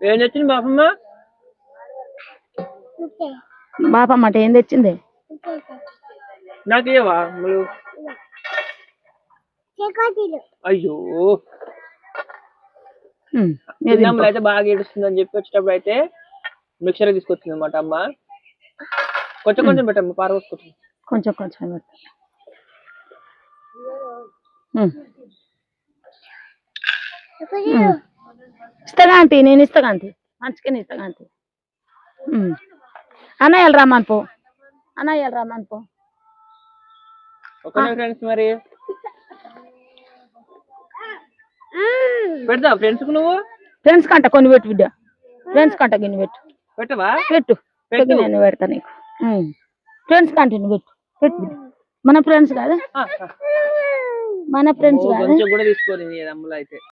ఏం తెచ్చింది బాపమ్మ? బాపమ్మ అంటే ఏం తెచ్చింది? నాకు ఇవ్వవా అయ్యో. చిన్నమ్మలు అయితే బాగా ఏడుస్తుందని చెప్పి వచ్చేటప్పుడు అయితే మిక్సర్ తీసుకొచ్చింది అనమాట అమ్మ. కొంచెం కొంచెం పెట్టమ్మ పారవసుకొచ్చింది కొంచెం కొంచెం పెట్టు. ఉమ్. ఉమ్. ఇస్తాగా ఆంటీ నేను ఇస్తాగా ఆంటీ మంచిగానే ఇస్తాగా ఆంటీ ఉమ్. అన్నయ్యలు రమ్మని పో. అన్నయ్యలు రమ్మని పో. ఫ్రెండ్స్ మరి. పెడతా ఫ్రెండ్స్కు నువ్వు? ఫ్రెండ్స్ కంట కొన్ని పెట్టు బిడ్డ. ఫ్రెండ్స్ కంట గిన్నె పెట్టు. పెట్టవా? పెట్టు. పెట్టు. నేను పెడతా నీకు. ఫ్రెండ్స్ కంట నువ్వు పెట్టు. పెట్టు బిడ్డ. మన ఫ్రెండ్స్ కాదా. మన ఫ్రెండ్స్ కాదా? కొంచెం కూడా అమ్మలో అయితే.